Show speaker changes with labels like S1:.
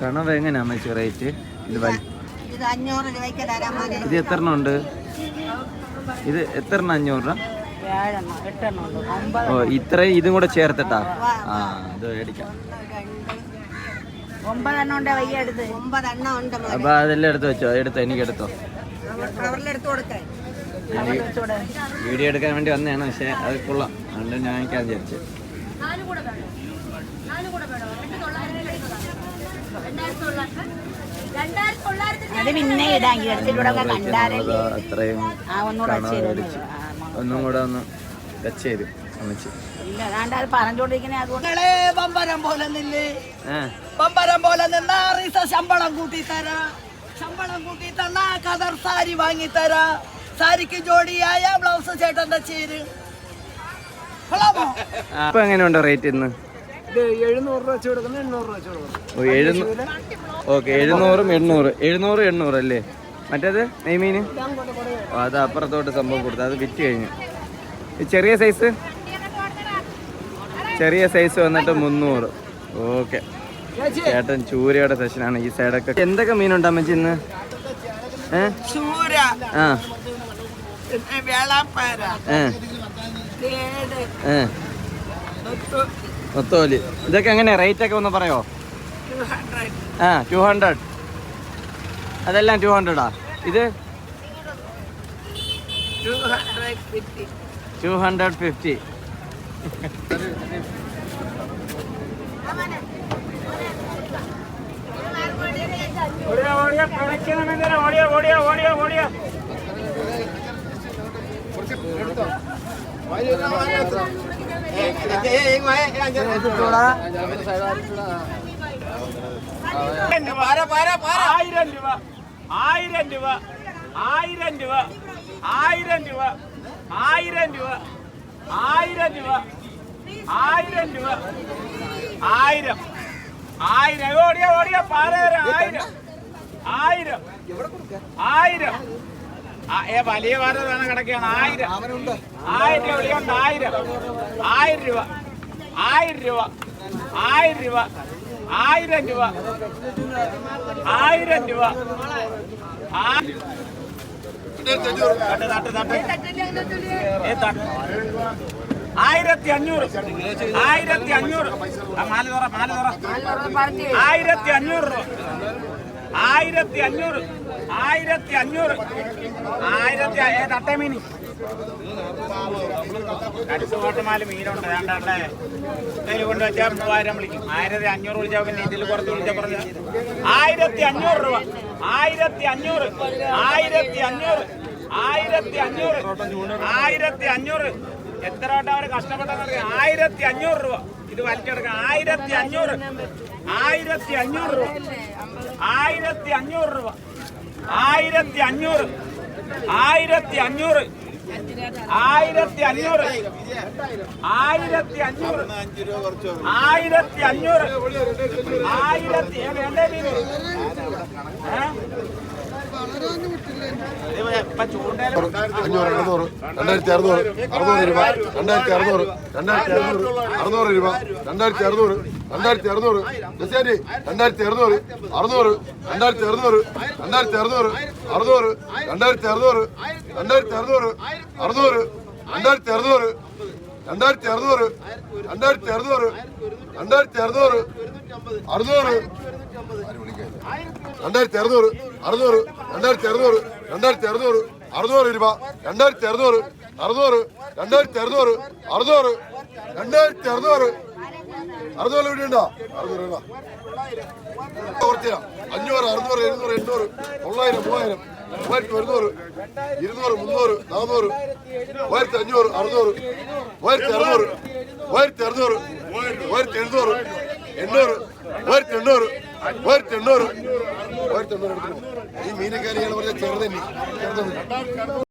S1: കണവ എങ്ങനെയാ വെച്ചാൽ റേറ്റ്? ഇത്
S2: ഇത്
S1: എത്ര എണ്ണം ഉണ്ട്? ഇത് എത്ര എണ്ണം അഞ്ഞൂറ് രൂപ? ഓ ഇത്രയും ഇതും കൂടെ ചേർത്തിട്ടാ? ആ ഇത് മേടിക്കാം. അപ്പൊ അതെല്ലാം എടുത്ത് വെച്ചോ? എടുത്തോ എനിക്ക് എടുത്തോ. വീഡിയോ എടുക്കാൻ വേണ്ടി വന്നതാണ് പക്ഷെ അത് കൊള്ളാം. അതുകൊണ്ട് ഞാൻ വിചാരിച്ചു.
S2: അത് പിന്നെ ഇടാങ്കി എടുത്തിലൂടെ കണ്ടാലല്ലേ
S1: അത്രയും
S2: ആ ഒന്നുകൂടെ
S1: കണവ
S2: വെച്ച്
S1: ഒന്നും കൂടെ ഒന്ന് ടച്ച് ചെയ്തു അമ്മച്ചി
S2: ഇല്ല അതാണ്ട് അത് പറഞ്ഞോണ്ടിരിക്കണേ
S3: ബമ്പരം പമ്പരം പോലെ നില്ലേ. ബമ്പരം പോലെ നിന്നാ റീസ ശമ്പളം കൂട്ടി തരാ. ശമ്പളം കൂട്ടി തന്നാ കതർ സാരി വാങ്ങി തരാ. സാരിക്ക് ജോഡിയായ ബ്ലൗസ് ചേട്ടന്റെ ചേര്. അപ്പൊ
S1: ഇപ്പൊ എങ്ങനെയുണ്ട് റേറ്റ് ഇന്ന്?
S3: എഴുന്നൂറ് രൂപ വെച്ച് കൊടുക്കുന്നു എണ്ണൂറ് രൂപ വെച്ച് കൊടുക്കുന്നു.
S1: ഓ എഴുന്നൂറ് ഓക്കെ എഴുന്നൂറും എണ്ണൂറ്. എഴുന്നൂറ് എണ്ണൂറ് അല്ലേ? മറ്റേത്? നെയ്മീന്? ഓ, അത് അപ്പുറത്തോട്ട് സംഭവം കൊടുത്തു അത് വിറ്റ് കഴിഞ്ഞു. ചെറിയ സൈസ് ചെറിയ സൈസ് വന്നിട്ട് മുന്നൂറ്. ഓക്കെ. ചേട്ടൻ ചൂരയുടെ സെഷനാണ് ഈ സൈഡൊക്കെ എന്തൊക്കെ മീനുണ്ട് അമ്മച്ചി ഇന്ന്?
S3: ഏഹ്
S1: ആ.
S3: പിന്നെ വേളാപ്പാര.
S1: ഏ. ഏ ഇതൊക്കെ എങ്ങനെ? റേറ്റ് ഒക്കെ ഒന്ന് പറയോ? ആ ടു ഹൺഡ്രഡ് അതെല്ലാം ടു ഹൺഡ്രഡാ ഇത്?
S3: Two hundred fifty
S1: two hundred fifty
S4: ആയിരം രൂപ. ആയിരം രൂപ. ആയിരം രൂപ. ആയിരം രൂപ. ആയിരം രൂപ. ആയിരം രൂപ. ആയിരം രൂപ. ആയിരം. ആയിരം. ഓടിയ ഓടിയ പാരവരെ ആയിരം. ആയിരം. ആയിരം. വലിയ തന്നെ കിടക്കുകയാണ്. ആയിരം. ആയിരം രൂപ വിളിയുണ്ട് ആയിരം. ആയിരം രൂപ. ആയിരം രൂപ. ആയിരം രൂപ. ആയിരം രൂപ. ആയിരം രൂപ. ആയിരത്തി അഞ്ഞൂറ് ആയിരത്തി അഞ്ഞൂറ് മാല തുറ മാല തുറ. ആയിരത്തി അഞ്ഞൂറ് രൂപ. ആയിരത്തി അഞ്ഞൂറ് ആയിരത്തി അഞ്ഞൂറ് ആയിരത്തി തട്ട മീനി കടിച്ചുപാട്ടുമാൽ മീനുണ്ട്. വേണ്ടേ ഇതിൽ കൊണ്ട് വെച്ചാൽ മൂവായിരം വിളിക്കും. ആയിരത്തി അഞ്ഞൂറ് വിളിച്ചാൽ പിന്നെ ഇതിൽ കുറച്ച് വിളിച്ചാൽ കുറഞ്ഞ ആയിരത്തി അഞ്ഞൂറ് രൂപ. ആയിരത്തി അഞ്ഞൂറ് ആയിരത്തി അഞ്ഞൂറ് ആയിരത്തി അഞ്ഞൂറ് ആയിരത്തി അഞ്ഞൂറ് എത്ര വട്ടം അവർ കഷ്ടപ്പെട്ടെന്നറിയാം ആയിരത്തി അഞ്ഞൂറ് രൂപ. ഇത് വലിച്ചെടുക്കാം ആയിരത്തി അഞ്ഞൂറ് ആയിരത്തി അഞ്ഞൂറ് രൂപ. ആയിരത്തി അഞ്ഞൂറ് രൂപ. ആയിരത്തി അഞ്ഞൂറ് ആയിരത്തി അഞ്ഞൂറ് ആയിരത്തി അഞ്ഞൂറ് ആയിരത്തി അഞ്ഞൂറ് ആയിരത്തി അഞ്ഞൂറ് ആയിരത്തി
S5: അഞ്ഞൂറ് അറുന്നൂറ് രണ്ടായിരത്തി അറുന്നൂറ് അറുന്നൂറ് രൂപ രണ്ടായിരത്തി അറുന്നൂറ് രണ്ടായിരത്തി അറുന്നൂറ് അറുന്നൂറ് രൂപ രണ്ടായിരത്തി അറുന്നൂറ് രണ്ടായിരത്തി അറുന്നൂറ് ജസാരി രണ്ടായിരത്തി അറുന്നൂറ് അറുന്നൂറ് രണ്ടായിരത്തി അറുന്നൂറ് രണ്ടായിരത്തി അറുന്നൂറ് അറുന്നൂറ് രണ്ടായിരത്തി അറുന്നൂറ് രണ്ടായിരത്തി അറുന്നൂറ് അറുന്നൂറ് രണ്ടായിരത്തി അറുന്നൂറ് രണ്ടായിരത്തി അറുന്നൂറ് രണ്ടായിരത്തി അറുന്നൂറ് രണ്ടായിരത്തി അറുന്നൂറ് അറുന്നൂറ് രണ്ടായിരത്തി അറുന്നൂറ് അറുന്നൂറ് രണ്ടായിരത്തി അറുന്നൂറ് രണ്ടായിരത്തി അറുന്നൂറ് അറുന്നൂറ് രൂപ രണ്ടായിരത്തി അറുന്നൂറ് അറുന്നൂറ് രണ്ടായിരത്തി അറുന്നൂറ് അറുന്നൂറ് രണ്ടായിരത്തി അറുന്നൂറ് അറുന്നൂറ് ഇവിടെ ഉണ്ടോ അറുന്നൂറ് രൂപ. അഞ്ഞൂറ് അറുന്നൂറ് എഴുന്നൂറ് എണ്ണൂറ് തൊള്ളായിരം മൂവായിരം മൂവായിരത്തി ഒരുന്നൂറ് ഇരുന്നൂറ് മുന്നൂറ് നാനൂറ് മൂവായിരത്തി അഞ്ഞൂറ് അറുന്നൂറ് മൂവായിരത്തി അറുന്നൂറ് മൂവായിരത്തി അറുന്നൂറ് മൂവായിരത്തി എഴുന്നൂറ് എണ്ണൂറ് മൂവായിരത്തി എണ്ണൂറ് മൂവായിരത്തി തൊണ്ണൂറ് ഒരു തൊണ്ണൂറ് ഈ മീനക്കാരികൾ പറഞ്ഞ ചെറുതന്നെ ചെറുതന്നെ